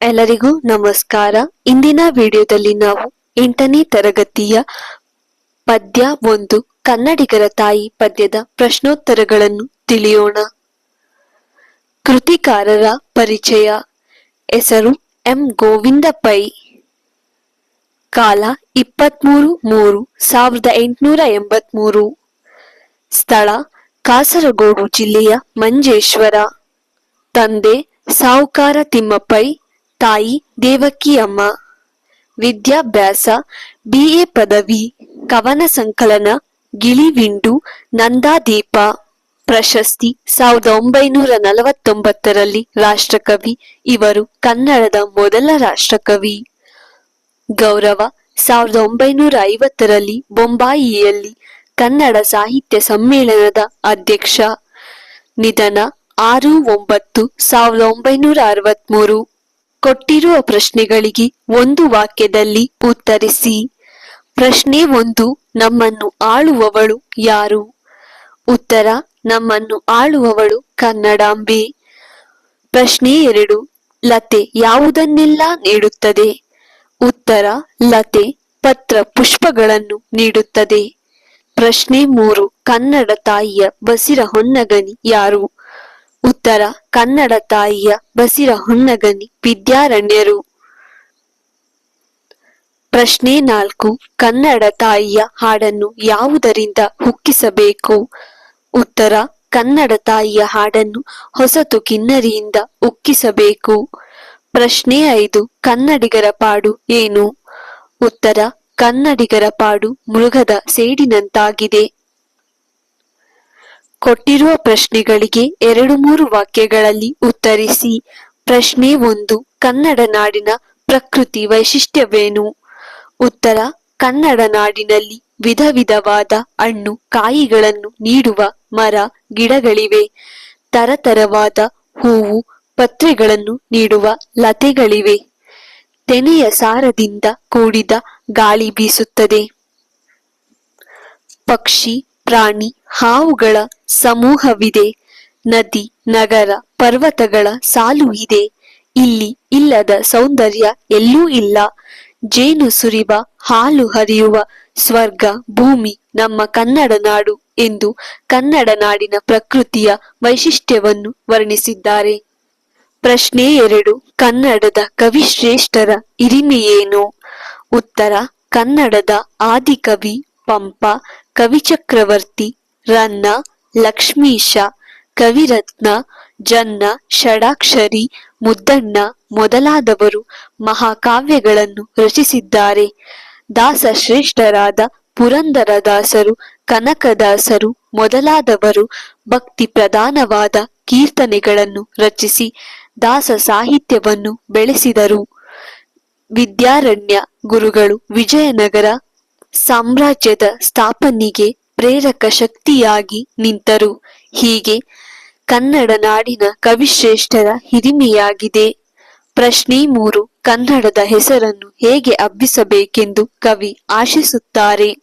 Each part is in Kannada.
ಎಲ್ಲರಿಗೂ ನಮಸ್ಕಾರ. ಇಂದಿನ ವಿಡಿಯೋದಲ್ಲಿ ನಾವು ಎಂಟನೇ ತರಗತಿಯ ಪದ್ಯ ಒಂದು, ಕನ್ನಡಿಗರ ತಾಯಿ ಪದ್ಯದ ಪ್ರಶ್ನೋತ್ತರಗಳನ್ನು ತಿಳಿಯೋಣ. ಕೃತಿಕಾರರ ಪರಿಚಯ. ಹೆಸರು ಎಂ. ಗೋವಿಂದ ಪೈ ಕಾಲ ಇಪ್ಪತ್ಮೂರು ಮೂರು, ಸಾವಿರದ ಎಂಟುನೂರ ಎಂಬತ್ಮೂರು. ಸ್ಥಳ ಕಾಸರಗೋಡು ಜಿಲ್ಲೆಯ ಮಂಜೇಶ್ವರ. ತಂದೆ ಸಾಹುಕಾರ ತಿಮ್ಮಪ್ಪೈ. ತಾಯಿ ದೇವಕಿಯಮ್ಮ. ವಿದ್ಯಾಭ್ಯಾಸ, ಬಿಎ ಪದವಿ, ಕವನ ಸಂಕಲನ, ಗಿಳಿವಿಂಡು, ನಂದಾದೀಪ. ಪ್ರಶಸ್ತಿ ಸಾವಿರದ ಒಂಬೈನೂರ ನಲವತ್ತೊಂಬತ್ತರಲ್ಲಿ ರಾಷ್ಟ್ರಕವಿ. ಇವರು ಕನ್ನಡದ ಮೊದಲ ರಾಷ್ಟ್ರಕವಿ. ಗೌರವ, ಸಾವಿರದ ಒಂಬೈನೂರ ಐವತ್ತರಲ್ಲಿ ಬೊಂಬಾಯಿಯಲ್ಲಿ ಕನ್ನಡ ಸಾಹಿತ್ಯ ಸಮ್ಮೇಳನದ ಅಧ್ಯಕ್ಷ. ನಿಧನ, ಆರು ಒಂಬತ್ತು, ಸಾವಿರದ ಒಂಬೈನೂರ ಅರವತ್ಮೂರು. ಕೊಟ್ಟಿರುವ ಪ್ರಶ್ನೆಗಳಿಗೆ ಒಂದು ವಾಕ್ಯದಲ್ಲಿ ಉತ್ತರಿಸಿ. ಪ್ರಶ್ನೆ ಒಂದು, ನಮ್ಮನ್ನು ಆಳುವವಳು ಯಾರು? ಉತ್ತರ, ನಮ್ಮನ್ನು ಆಳುವವಳು ಕನ್ನಡಾಂಬೆ. ಪ್ರಶ್ನೆ ಎರಡು, ಲತೆ ಯಾವುದನ್ನೆಲ್ಲ ನೀಡುತ್ತದೆ? ಉತ್ತರ, ಲತೆ ಪತ್ರ ಪುಷ್ಪಗಳನ್ನು ನೀಡುತ್ತದೆ. ಪ್ರಶ್ನೆ ಮೂರು, ಕನ್ನಡ ತಾಯಿಯ ಬಸಿರ ಹೊನ್ನಗನಿ ಯಾರು? ಉತ್ತರ ಕನ್ನಡ ತಾಯಿಯ ಬಸಿರ ಹೊನ್ನಗನಿ ವಿದ್ಯಾರಣ್ಯರು. ಪ್ರಶ್ನೆ ನಾಲ್ಕು, ಕನ್ನಡ ತಾಯಿಯ ಹಾಡನ್ನು ಯಾವುದರಿಂದ ಹುಕ್ಕಿಸಬೇಕು? ಉತ್ತರ, ಕನ್ನಡ ತಾಯಿಯ ಹಾಡನ್ನು ಹೊಸತು ಕಿನ್ನರಿಯಿಂದ ಉಕ್ಕಿಸಬೇಕು. ಪ್ರಶ್ನೆ ಐದು, ಕನ್ನಡಿಗರ ಪಾಡು ಏನು? ಉತ್ತರ, ಕನ್ನಡಿಗರ ಪಾಡು ಮೃಗದ ಸೇಡಿನಂತಾಗಿದೆ. ಕೊಟ್ಟಿರುವ ಪ್ರಶ್ನೆಗಳಿಗೆ ಎರಡು ಮೂರು ವಾಕ್ಯಗಳಲ್ಲಿ ಉತ್ತರಿಸಿ, ಪ್ರಶ್ನೆ ಒಂದು, ಕನ್ನಡ ನಾಡಿನ ಪ್ರಕೃತಿ ವೈಶಿಷ್ಟ್ಯವೇನು? ಉತ್ತರ, ಕನ್ನಡ ನಾಡಿನಲ್ಲಿ ವಿಧ ವಿಧವಾದ ಹಣ್ಣು, ಕಾಯಿಗಳನ್ನು ನೀಡುವ ಮರ, ಗಿಡಗಳಿವೆ. ತರತರವಾದ ಹೂವು, ಪತ್ರೆಗಳನ್ನು ನೀಡುವ ಲತೆಗಳಿವೆ. ತೆನೆಯ ಸಾರದಿಂದ ಕೂಡಿದ ಗಾಳಿ ಬೀಸುತ್ತದೆ. ಪಕ್ಷಿ ಪ್ರಾಣಿ ಹಾವುಗಳ ಸಮೂಹವಿದೆ. ನದಿ, ನಗರ, ಪರ್ವತಗಳ ಸಾಲು ಇದೆ. ಇಲ್ಲಿ ಇಲ್ಲದ ಸೌಂದರ್ಯ ಎಲ್ಲೂ ಇಲ್ಲ. ಜೇನು ಸುರಿವ, ಹಾಲು ಹರಿಯುವ ಸ್ವರ್ಗ, ಭೂಮಿ ನಮ್ಮ ಕನ್ನಡ ನಾಡು ಎಂದು ಕನ್ನಡ ನಾಡಿನ ಪ್ರಕೃತಿಯ ವೈಶಿಷ್ಟ್ಯವನ್ನು ವರ್ಣಿಸಿದ್ದಾರೆ. ಪ್ರಶ್ನೆ ಎರಡು, ಕನ್ನಡದ ಕವಿಶ್ರೇಷ್ಠರ ಹಿರಿಮೆಯೇನು? ಉತ್ತರ, ಕನ್ನಡದ ಆದಿಕವಿ ಪಂಪ ಕವಿಚಕ್ರವರ್ತಿ ರನ್ನ, ಲಕ್ಷ್ಮೀಶ ಕವಿರತ್ನ ಜನ್ನ, ಷಡಾಕ್ಷರಿ, ಮುದ್ದಣ್ಣ ಮೊದಲಾದವರು ಮಹಾಕಾವ್ಯಗಳನ್ನು ರಚಿಸಿದ್ದಾರೆ. ದಾಸಶ್ರೇಷ್ಠರಾದ ಪುರಂದರದಾಸರು, ಕನಕದಾಸರು ಮೊದಲಾದವರು ಭಕ್ತಿ ಪ್ರಧಾನವಾದ ಕೀರ್ತನೆಗಳನ್ನು ರಚಿಸಿ ದಾಸ ಸಾಹಿತ್ಯವನ್ನು ಬೆಳೆಸಿದರು. ವಿದ್ಯಾರಣ್ಯ ಗುರುಗಳು ವಿಜಯನಗರ ಸಾಮ್ರಾಜ್ಯದ ಸ್ಥಾಪನೆಗೆ ಪ್ರೇರಕ ಶಕ್ತಿಯಾಗಿ ನಿಂತರು. ಹೀಗೆ ಕನ್ನಡ ನಾಡಿನ ಕವಿಶ್ರೇಷ್ಠರ ಹಿರಿಮೆಯಾಗಿದೆ. ಪ್ರಶ್ನೆ ಮೂರು, ಕನ್ನಡದ ಹೆಸರನ್ನು ಹೇಗೆ ಹಬ್ಬಿಸಬೇಕೆಂದು ಕವಿ ಆಶಿಸುತ್ತಾರೆ.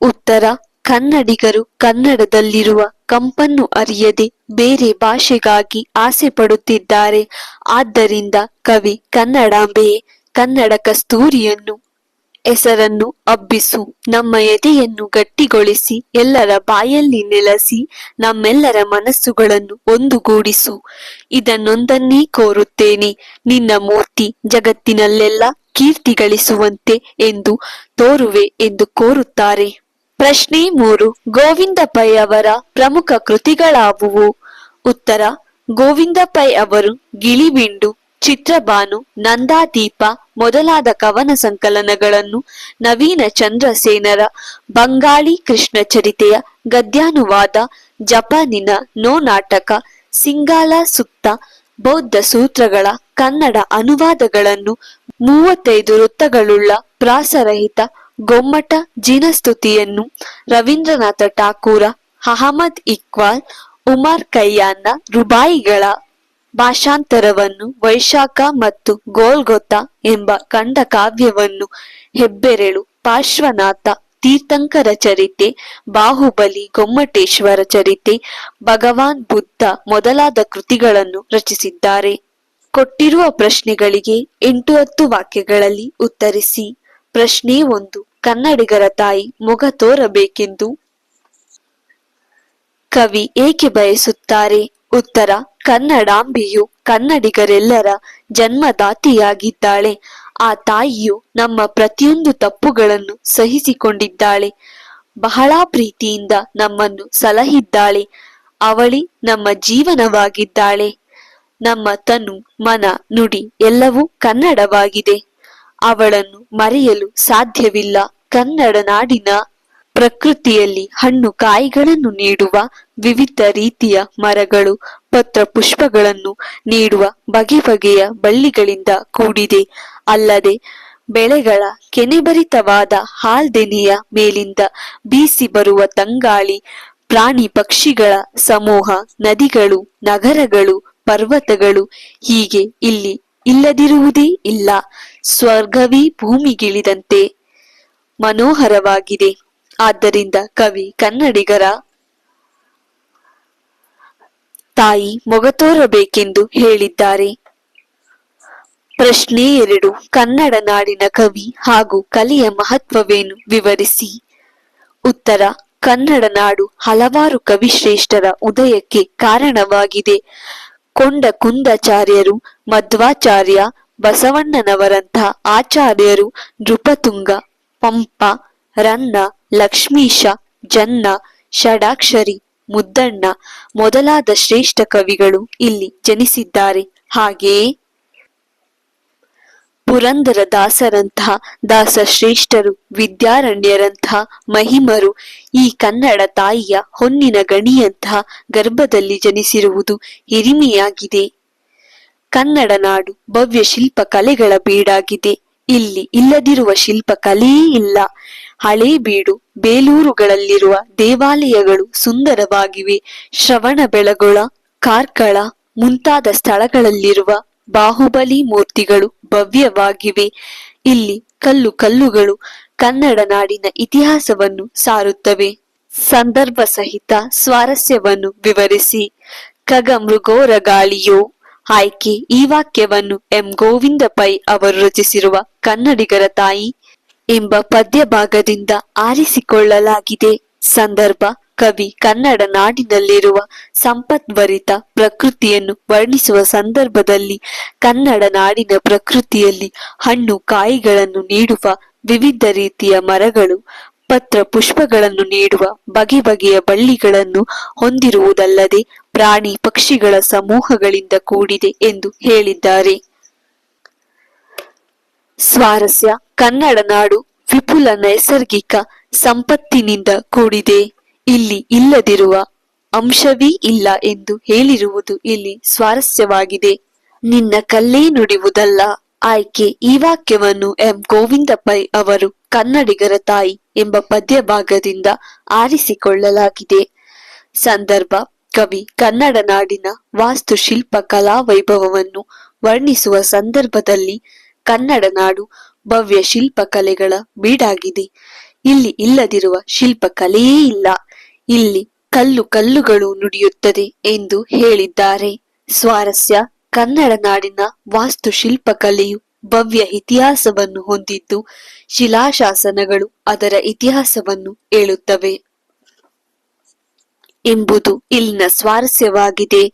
ಉತ್ತರ, ಕನ್ನಡಿಗರು ಕನ್ನಡದಲ್ಲಿರುವ ಕಂಪನ್ನು ಅರಿಯದೆ ಬೇರೆ ಭಾಷೆಗಾಗಿ ಆಸೆ ಪಡುತ್ತಿದ್ದಾರೆ. ಆದ್ದರಿಂದ ಕವಿ ಕನ್ನಡಾಂಬೆಯೇ ಕನ್ನಡ ಕಸ್ತೂರಿಯನ್ನು ಹೆಸರನ್ನು ಅಬ್ಬಿಸು ನಮ್ಮ ಎದೆಯನ್ನು ಗಟ್ಟಿಗೊಳಿಸಿ, ಎಲ್ಲರ ಬಾಯಲ್ಲಿ ನೆಲೆಸಿ, ನಮ್ಮೆಲ್ಲರ ಮನಸ್ಸುಗಳನ್ನು ಒಂದುಗೂಡಿಸು. ಇದನ್ನೊಂದನ್ನೇ ಕೋರುತ್ತೇನೆ. ನಿನ್ನ ಮೂರ್ತಿ ಜಗತ್ತಿನಲ್ಲೆಲ್ಲ ಕೀರ್ತಿ ಗಳಿಸುವಂತೆ ಎಂದು ತೋರುವೆ ಎಂದು ಕೋರುತ್ತಾರೆ. ಪ್ರಶ್ನೆ ಮೂರು. ಗೋವಿಂದ ಪೈ ಅವರ ಪ್ರಮುಖ ಕೃತಿಗಳಾವುವು? ಉತ್ತರ. ಗೋವಿಂದ ಪೈ ಅವರು ಗಿಳಿಬಿಂಡು, ಚಿತ್ರಬಾನು, ನಂದಾದೀಪ ಮೊದಲಾದ ಕವನ ಸಂಕಲನಗಳನ್ನು ನವೀನ ಚಂದ್ರಸೇನರ ಬಂಗಾಳಿ ಕೃಷ್ಣ ಚರಿತೆಯ ಗದ್ಯಾನುವಾದ ಜಪಾನಿನ ನೋ ನಾಟಕ ಸಿಂಗಾಲ ಸುತ್ತ ಬೌದ್ಧ ಸೂತ್ರಗಳ ಕನ್ನಡ ಅನುವಾದಗಳನ್ನು ಮೂವತ್ತೈದು ವೃತ್ತಗಳುಳ್ಳ ಪ್ರಾಸರಹಿತ ಗೊಮ್ಮಟ ಜಿನಸ್ತುತಿಯನ್ನು ರವೀಂದ್ರನಾಥ ಠಾಕೂರ, ಅಹಮದ್ ಇಕ್ವಾಲ್, ಉಮರ್ ಕಯ್ಯಾನ್ನ ರುಬಾಯಿಗಳ ಭಾಷಾಂತರವನ್ನು ವೈಶಾಖ ಮತ್ತು ಗೋಲ್ಗೊತ್ತ ಎಂಬ ಕಂಡ ಕಾವ್ಯವನ್ನು ಹೆಬ್ಬೆರಳು, ಪಾರ್ಶ್ವನಾಥ, ತೀರ್ಥಂಕರ ಚರಿತೆ, ಬಾಹುಬಲಿ, ಗೊಮ್ಮಟೇಶ್ವರ ಚರಿತೆ, ಭಗವಾನ್ ಬುದ್ಧ ಮೊದಲಾದ ಕೃತಿಗಳನ್ನು ರಚಿಸಿದ್ದಾರೆ. ಕೊಟ್ಟಿರುವ ಪ್ರಶ್ನೆಗಳಿಗೆ ಎಂಟು ಹತ್ತು ವಾಕ್ಯಗಳಲ್ಲಿ ಉತ್ತರಿಸಿ. ಪ್ರಶ್ನೆ ಒಂದು, ಕನ್ನಡಿಗರ ತಾಯಿ ಮೊಗ ತೋರಬೇಕೆಂದು? ಕವಿ ಏಕೆ ಬಯಸುತ್ತಾರೆ? ಉತ್ತರ, ಕನ್ನಡಾಂಬೆಯು ಕನ್ನಡಿಗರೆಲ್ಲರ ಜನ್ಮದಾತಿಯಾಗಿದ್ದಾಳೆ. ಆ ತಾಯಿಯು ನಮ್ಮ ಪ್ರತಿಯೊಂದು ತಪ್ಪುಗಳನ್ನು ಸಹಿಸಿಕೊಂಡಿದ್ದಾಳೆ. ಬಹಳ ಪ್ರೀತಿಯಿಂದ ನಮ್ಮನ್ನು ಸಲಹಿದ್ದಾಳೆ. ಅವಳಿ ನಮ್ಮ ಜೀವನವಾಗಿದ್ದಾಳೆ. ನಮ್ಮ ತನು, ಮನ, ನುಡಿ ಎಲ್ಲವೂ ಕನ್ನಡವಾಗಿದೆ. ಅವಳನ್ನು ಮರೆಯಲು ಸಾಧ್ಯವಿಲ್ಲ. ಕನ್ನಡ ನಾಡಿನ ಪ್ರಕೃತಿಯಲ್ಲಿ ಹಣ್ಣು ಕಾಯಿಗಳನ್ನು ನೀಡುವ ವಿವಿಧ ರೀತಿಯ ಮರಗಳು, ಪತ್ರ ಪುಷ್ಪಗಳನ್ನು ನೀಡುವ ಬಗೆ ಬಗೆಯ ಬಳ್ಳಿಗಳಿಂದ ಕೂಡಿದೆ. ಅಲ್ಲದೆ, ಬೆಳೆಗಳ ಕೆನೆಭರಿತವಾದ ಹಾಲ್ದೆನೆಯ ಮೇಲಿಂದ ಬೀಸಿ ಬರುವ ತಂಗಾಳಿ, ಪ್ರಾಣಿ ಪಕ್ಷಿಗಳ ಸಮೂಹ, ನದಿಗಳು, ನಗರಗಳು, ಪರ್ವತಗಳು ಹೀಗೆ ಇಲ್ಲಿ ಇಲ್ಲದಿರುವುದೇ ಇಲ್ಲ. ಸ್ವರ್ಗವೇ ಭೂಮಿಗಿಳಿದಂತೆ ಮನೋಹರವಾಗಿದೆ. ಆದ್ದರಿಂದ ಕವಿ ಕನ್ನಡಿಗರ ತಾಯಿ ಮೊಗತೋರಬೇಕೆಂದು ಹೇಳಿದ್ದಾರೆ. ಪ್ರಶ್ನೆ ಎರಡು, ಕನ್ನಡ ನಾಡಿನ ಕವಿ ಹಾಗೂ ಕಲೆಯ ಮಹತ್ವವೇನು? ವಿವರಿಸಿ. ಉತ್ತರ, ಕನ್ನಡ ನಾಡು ಹಲವಾರು ಕವಿಶ್ರೇಷ್ಠರ ಉದಯಕ್ಕೆ ಕಾರಣವಾಗಿದೆ. ಕೊಂಡ ಕುಂದಾಚಾರ್ಯರು, ಮಧ್ವಾಚಾರ್ಯ ಬಸವಣ್ಣನವರಂತಹ ಆಚಾರ್ಯರು, ನೃಪತುಂಗ, ಪಂಪ, ರನ್ನ ಲಕ್ಷ್ಮೀಶ, ಜನ್ನ, ಷಡಾಕ್ಷರಿ, ಮುದ್ದಣ್ಣ ಮೊದಲಾದ ಶ್ರೇಷ್ಠ ಕವಿಗಳು ಇಲ್ಲಿ ಜನಿಸಿದ್ದಾರೆ. ಹಾಗೆಯೇ ಪುರಂದರ ದಾಸರಂತಹ ದಾಸ ಶ್ರೇಷ್ಠರು, ವಿದ್ಯಾರಣ್ಯರಂತಹ ಮಹಿಮರು, ಈ ಕನ್ನಡ ತಾಯಿಯ ಹೊನ್ನಿನ ಗಣಿಯಂತಹ ಗರ್ಭದಲ್ಲಿ ಜನಿಸಿರುವುದು ಹಿರಿಮೆಯಾಗಿದೆ. ಕನ್ನಡ ನಾಡು ಭವ್ಯ ಶಿಲ್ಪ ಕಲೆಗಳ ಬೀಡಾಗಿದೆ. ಇಲ್ಲಿ ಇಲ್ಲದಿರುವ ಶಿಲ್ಪ ಕಲೆಯೇ ಇಲ್ಲ. ಹಳೇ ಬೀಡು, ಬೇಲೂರುಗಳಲ್ಲಿರುವ ದೇವಾಲಯಗಳು ಸುಂದರವಾಗಿವೆ. ಶ್ರವಣಬೆಳಗೊಳ ಕಾರ್ಕಳ ಮುಂತಾದ ಸ್ಥಳಗಳಲ್ಲಿರುವ ಬಾಹುಬಲಿ ಮೂರ್ತಿಗಳು ಭವ್ಯವಾಗಿವೆ. ಇಲ್ಲಿ ಕಲ್ಲು ಕಲ್ಲುಗಳು ಕನ್ನಡ ನಾಡಿನ ಇತಿಹಾಸವನ್ನು ಸಾರುತ್ತವೆ. ಸಂದರ್ಭ ಸಹಿತ ಸ್ವಾರಸ್ಯವನ್ನು ವಿವರಿಸಿ. ಕಗ ಮೃಗೋರ ಗಾಳಿಯೋ, ಆಯ್ಕೆ ಈ ವಾಕ್ಯವನ್ನು ಎಂ. ಗೋವಿಂದ ಪೈ ಅವರು ರಚಿಸಿರುವ ಕನ್ನಡಿಗರ ತಾಯಿ ಎಂಬ ಪದ್ಯ ಭಾಗದಿಂದ ಆರಿಸಿಕೊಳ್ಳಲಾಗಿದೆ. ಸಂದರ್ಭ, ಕವಿ, ಕನ್ನಡ ನಾಡಿನಲ್ಲಿರುವ ಸಂಪತ್ಭರಿತ ಪ್ರಕೃತಿಯನ್ನು ವರ್ಣಿಸುವ ಸಂದರ್ಭದಲ್ಲಿ ಕನ್ನಡ ನಾಡಿನ ಪ್ರಕೃತಿಯಲ್ಲಿ ಹಣ್ಣು, ಕಾಯಿಗಳನ್ನು ನೀಡುವ ವಿವಿಧ ರೀತಿಯ ಮರಗಳು, ಪತ್ರ ಪುಷ್ಪಗಳನ್ನು ನೀಡುವ ಬಗೆ ಬಗೆಯ ಬಳ್ಳಿಗಳನ್ನು ಹೊಂದಿರುವುದಲ್ಲದೆ ಪ್ರಾಣಿ ಪಕ್ಷಿಗಳ ಸಮೂಹಗಳಿಂದ ಕೂಡಿದೆ ಎಂದು ಹೇಳಿದ್ದಾರೆ. ಸ್ವಾರಸ್ಯ ಕನ್ನಡ ನಾಡು ವಿಪುಲ ನೈಸರ್ಗಿಕ ಸಂಪತ್ತಿನಿಂದ ಕೂಡಿದೆ. ಇಲ್ಲಿ ಇಲ್ಲದಿರುವ ಅಂಶವೇ ಇಲ್ಲ ಎಂದು ಹೇಳಿರುವುದು ಇಲ್ಲಿ ಸ್ವಾರಸ್ಯವಾಗಿದೆ. ನಿನ್ನ ಕಲ್ಲೇ ನುಡಿಯುವುದಲ್ಲ. ಆಯ್ಕೆ ಈ ವಾಕ್ಯವನ್ನು ಎಂ. ಗೋವಿಂದ ಪೈ ಅವರು ಕನ್ನಡಿಗರ ತಾಯಿ ಎಂಬ ಪದ್ಯ ಭಾಗದಿಂದ ಆರಿಸಿಕೊಳ್ಳಲಾಗಿದೆ. ಸಂದರ್ಭ, ಕವಿ, ಕನ್ನಡ ನಾಡಿನ ವಾಸ್ತುಶಿಲ್ಪ ಕಲಾ ವೈಭವವನ್ನು ವರ್ಣಿಸುವ ಸಂದರ್ಭದಲ್ಲಿ ಕನ್ನಡ ನಾಡು ಭವ್ಯ ಶಿಲ್ಪಕಲೆಗಳ ಬೀಡಾಗಿದೆ. ಇಲ್ಲಿ ಇಲ್ಲದಿರುವ ಶಿಲ್ಪಕಲೆಯೇ ಇಲ್ಲ. ಇಲ್ಲಿ ಕಲ್ಲು ಕಲ್ಲುಗಳು ನುಡಿಯುತ್ತದೆ ಎಂದು ಹೇಳಿದ್ದಾರೆ. ಸ್ವಾರಸ್ಯ ಕನ್ನಡ ನಾಡಿನ ವಾಸ್ತುಶಿಲ್ಪಕಲೆಯು ಭವ್ಯ ಇತಿಹಾಸವನ್ನು ಹೊಂದಿದ್ದು, ಶಿಲಾಶಾಸನಗಳು ಅದರ ಇತಿಹಾಸವನ್ನು ಹೇಳುತ್ತವೆ. ಎಂಬುದು ಇಲ್ಲಿನ ಸ್ವಾರಸ್ಯವಾಗಿದೆ.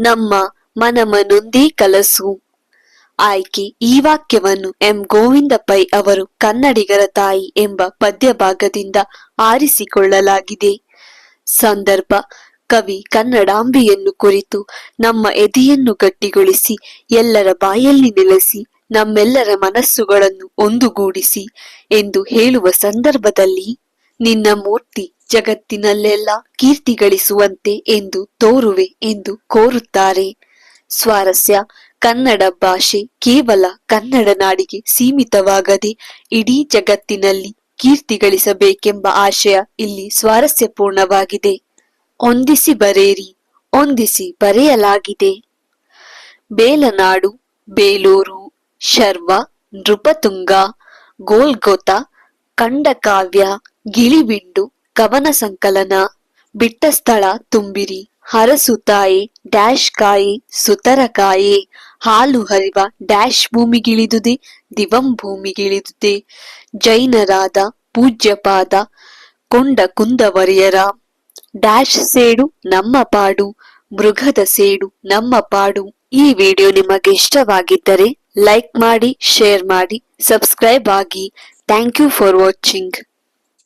ನಮ್ಮ ಮನಮನೊಂದೇ ಕಲಸು. ಆಯ್ಕೆ ಈ ವಾಕ್ಯವನ್ನು ಎಂ. ಗೋವಿಂದ ಪೈ ಅವರು ಕನ್ನಡಿಗರ ತಾಯಿ ಎಂಬ ಪದ್ಯ ಭಾಗದಿಂದ ಆರಿಸಿಕೊಳ್ಳಲಾಗಿದೆ. ಸಂದರ್ಭ. ಕವಿ ಕನ್ನಡಾಂಬೆಯನ್ನು ಕುರಿತು ನಮ್ಮ ಎದೆಯನ್ನು ಗಟ್ಟಿಗೊಳಿಸಿ, ಎಲ್ಲರ ಬಾಯಲ್ಲಿ ನೆಲೆಸಿ, ನಮ್ಮೆಲ್ಲರ ಮನಸ್ಸುಗಳನ್ನು ಒಂದುಗೂಡಿಸಿ ಎಂದು ಹೇಳುವ ಸಂದರ್ಭದಲ್ಲಿ, ನಿನ್ನ ಮೂರ್ತಿ ಜಗತ್ತಿನಲ್ಲೆಲ್ಲ ಕೀರ್ತಿಗಳಿಸುವಂತೆ ಎಂದು ತೋರುವೆ ಎಂದು ಕೋರುತ್ತಾರೆ. ಸ್ವಾರಸ್ಯ. ಕನ್ನಡ ಭಾಷೆ ಕೇವಲ ಕನ್ನಡ ನಾಡಿಗೆ ಸೀಮಿತವಾಗದೆ ಇಡೀ ಜಗತ್ತಿನಲ್ಲಿ ಕೀರ್ತಿ ಗಳಿಸಬೇಕೆಂಬ ಆಶಯ ಇಲ್ಲಿ ಸ್ವಾರಸ್ಯಪೂರ್ಣವಾಗಿದೆ. ಹೊಂದಿಸಿ ಬರೆಯಿರಿ, ಹೊಂದಿಸಿ ಬರೆಯಲಾಗಿದೆ. ಬೇಲನಾಡು, ಬೇಲೂರು, ಶರ್ವ, ನೃಪತುಂಗ, ಗೋಲ್ಗೊತ ಖಂಡಕಾವ್ಯ ಗಿಳಿಬಿಂಡು ಕವನ ಸಂಕಲನ ಬಿಟ್ಟ ಸ್ಥಳ ತುಂಬಿರಿ, ಹರಸುತಾಯಿ ಡ್ಯಾಶ್ ಕಾಯಿ ಸುತರಕಾಯಿ ಹಾಲು ಹರಿವ, ಡ್ಯಾಶ್ ಭೂಮಿಗಿಳಿದುದೆ, ದಿವಂ ಭೂಮಿಗಿಳಿದುದೆ. ಜೈನರಾದ, ಪೂಜ್ಯಪಾದ, ಕೊಂಡ ಕುಂದವರಿಯರ. ಡ್ಯಾಶ್ ಸೇಡು ನಮ್ಮ ಪಾಡು, ಮೃಗದ ಸೇಡು ನಮ್ಮ ಪಾಡು. ಈ ವಿಡಿಯೋ ನಿಮಗೆ ಇಷ್ಟವಾಗಿದ್ದರೆ ಲೈಕ್ ಮಾಡಿ, ಶೇರ್ ಮಾಡಿ, ಸಬ್ಸ್ಕ್ರೈಬ್ ಆಗಿ. Thank you for watching.